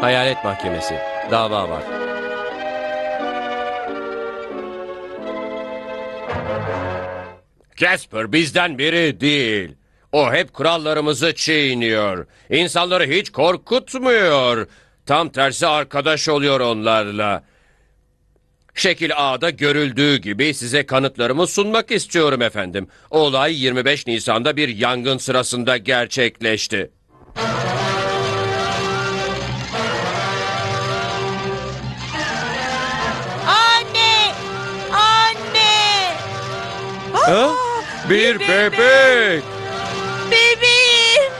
Hayalet Mahkemesi. Dava var. Casper bizden biri değil. O hep kurallarımızı çiğniyor. İnsanları hiç korkutmuyor. Tam tersi arkadaş oluyor onlarla. Şekil A'da görüldüğü gibi size kanıtlarımı sunmak istiyorum efendim. Olay 25 Nisan'da bir yangın sırasında gerçekleşti. Ha? Bir bebek. Bebeğim!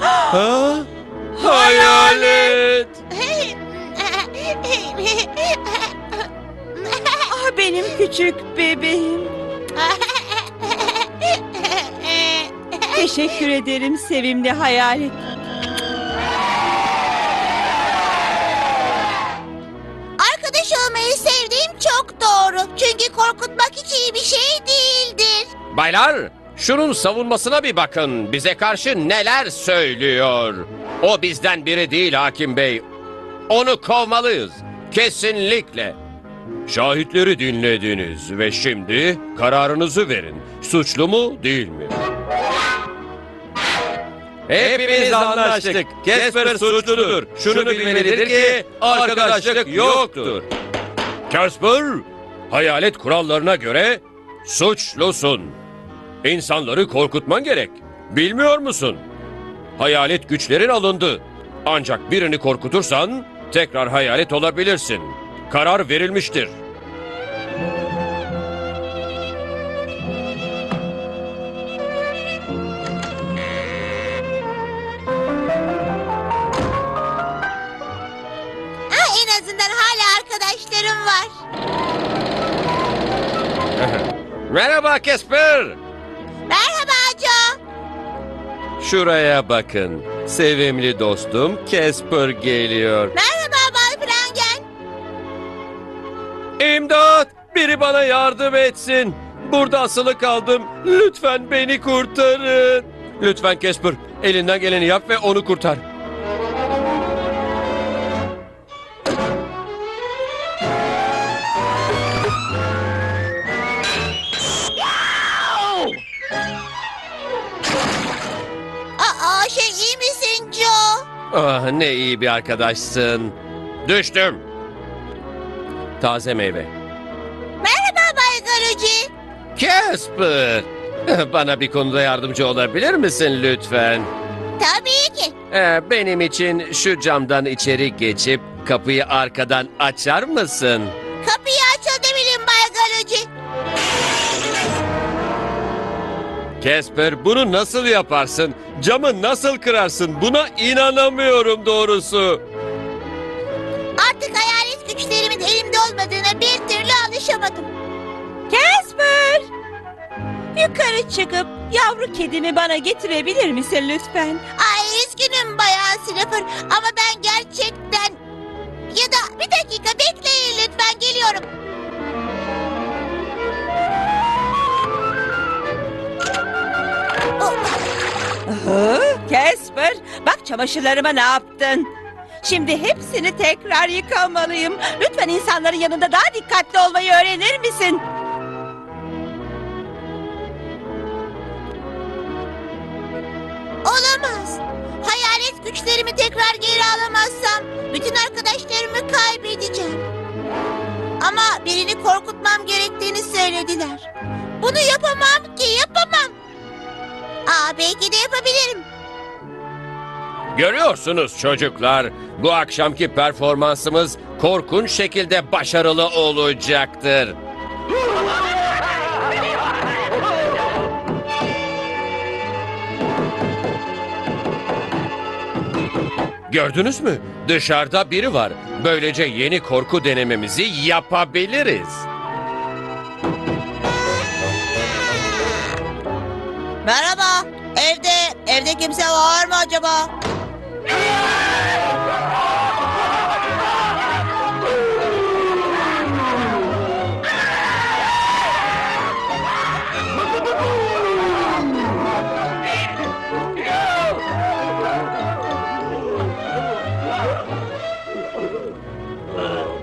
Ha? Hayalet. ah benim küçük bebeğim. Teşekkür ederim sevimli hayalet. Arkadaş olmayı sevdiğim çok doğru. Çünkü korkutmak hiç iyi bir şey değildir. Baylar, şunun savunmasına bir bakın. Bize karşı neler söylüyor. O bizden biri değil hakim bey. Onu kovmalıyız. Kesinlikle. Şahitleri dinlediniz ve şimdi kararınızı verin. Suçlu mu değil mi? Hepimiz anlaştık. Casper suçludur. Şunu bilmelidir ki arkadaşlık yoktur. Casper, hayalet kurallarına göre suçlusun. İnsanları korkutman gerek. Bilmiyor musun? Hayalet güçlerin alındı. Ancak birini korkutursan tekrar hayalet olabilirsin. Karar verilmiştir. En azından hala arkadaşlarım var. Merhaba Casper. Merhaba Joe. Şuraya bakın. Sevimli dostum Casper geliyor. Merhaba Bay Frangen. İmdat! Biri bana yardım etsin. Burada asılı kaldım. Lütfen beni kurtarın. Lütfen Casper, elinden geleni yap ve onu kurtar. Ah ne iyi bir arkadaşsın. Düştüm. Taze meyve. Merhaba Bay Garuci. Casper! Bana bir konuda yardımcı olabilir misin lütfen? Tabii ki. Ee, benim için şu camdan içeri geçip kapıyı arkadan açar mısın? Casper bunu nasıl yaparsın? Camı nasıl kırarsın? Buna inanamıyorum doğrusu. Artık hayalet güçlerimin elimde olmadığına bir türlü alışamadım. Casper! Yukarı çıkıp yavru kedimi bana getirebilir misin lütfen? Ay üzgünüm Bayan Sniffer ama ben gerçekten... Ya da bir dakika bekleyin Hı? Casper, bak çamaşırlarıma ne yaptın? Şimdi hepsini tekrar yıkamalıyım. Lütfen insanların yanında daha dikkatli olmayı öğrenir misin? olamaz. Hayalet güçlerimi tekrar geri alamazsam bütün arkadaşlarımı kaybedeceğim. Ama birini korkutmam gerektiğini söylediler. Bunu yapamam ki yapamam. Aa belki de yapabilirim. Görüyorsunuz çocuklar, bu akşamki performansımız korkunç şekilde başarılı olacaktır. Gördünüz mü? Dışarıda biri var. Böylece yeni korku denememizi yapabiliriz. Merhaba. Evde. Evde kimse var mı acaba?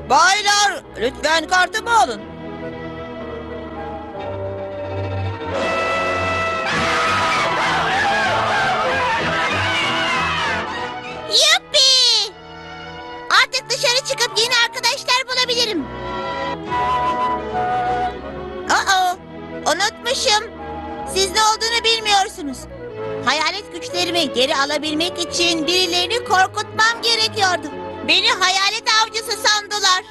Baylar lütfen kartımı alın. Çıkıp yeni arkadaşlar bulabilirim. Aa, unutmuşum. Siz ne olduğunu bilmiyorsunuz. Hayalet güçlerimi geri alabilmek için birilerini korkutmam gerekiyordu. Beni hayalet avcısı sandılar.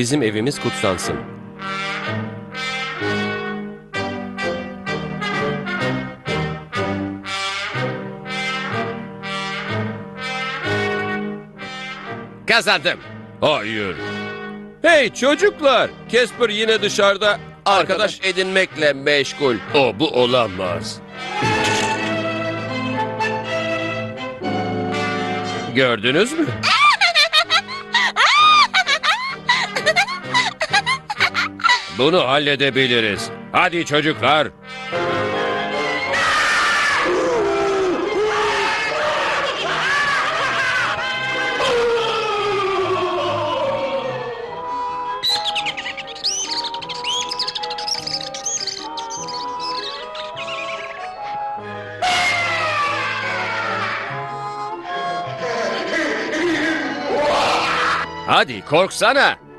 Bizim evimiz kutsansın. Kazandım. Hayır. Hey çocuklar, Casper yine dışarıda arkadaş edinmekle meşgul. O bu olamaz. Gördünüz mü? Bunu halledebiliriz. Hadi çocuklar. Hadi korksana.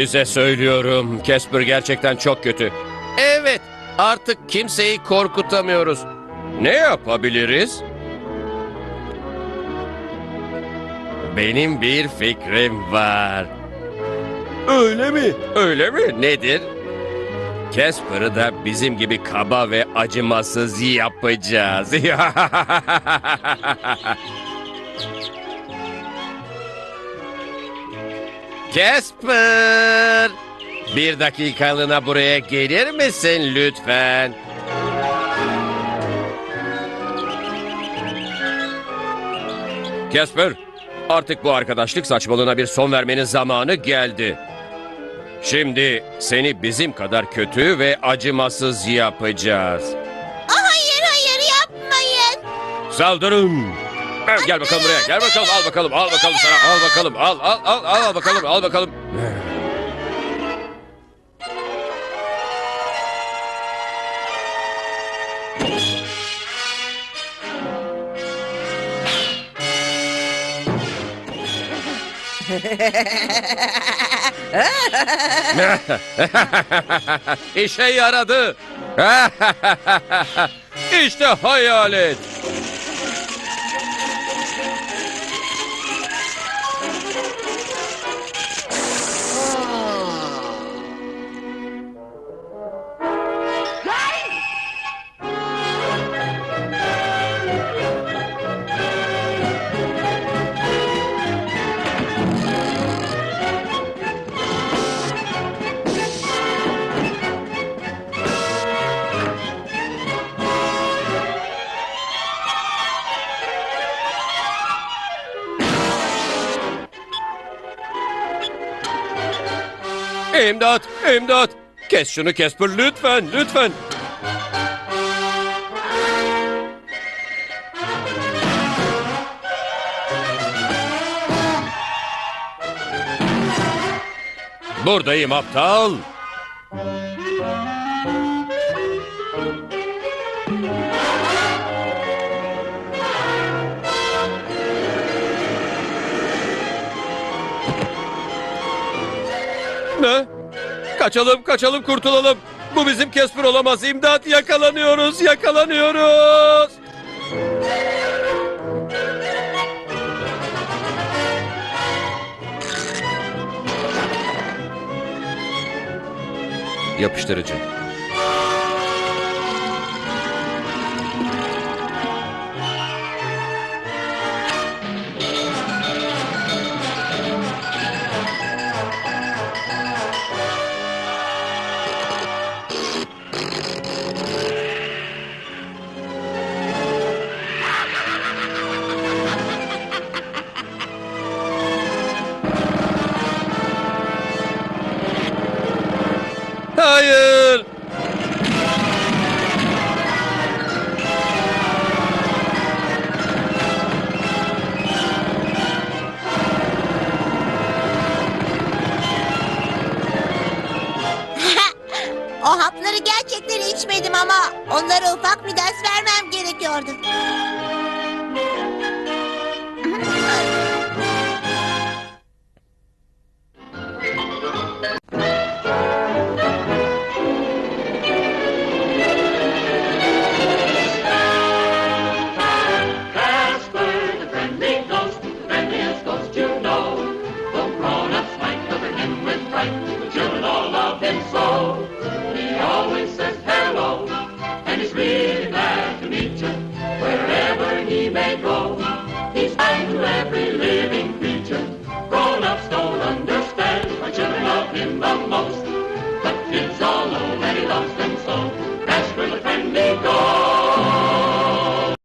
Size söylüyorum, Casper gerçekten çok kötü. Evet, artık kimseyi korkutamıyoruz. Ne yapabiliriz? Benim bir fikrim var. Öyle mi? Öyle mi? Nedir? Casper'ı da bizim gibi kaba ve acımasız yapacağız. Casper! Bir dakikalığına buraya gelir misin lütfen? Casper, artık bu arkadaşlık saçmalığına bir son vermenin zamanı geldi. Şimdi seni bizim kadar kötü ve acımasız yapacağız. hayır hayır yapmayın. Saldırın! Ha, Gel bakalım buraya. Gel bakalım. Al bakalım. Al bakalım sana. Al bakalım. Al al al al, al bakalım. Al bakalım. İşe yaradı. işte hayalet. İmdat! İmdat! Kes şunu Casper lütfen, lütfen. Buradayım aptal. Ne? Kaçalım kaçalım kurtulalım. Bu bizim Kesper olamaz. İmdat yakalanıyoruz yakalanıyoruz. Yapıştırıcı. and so.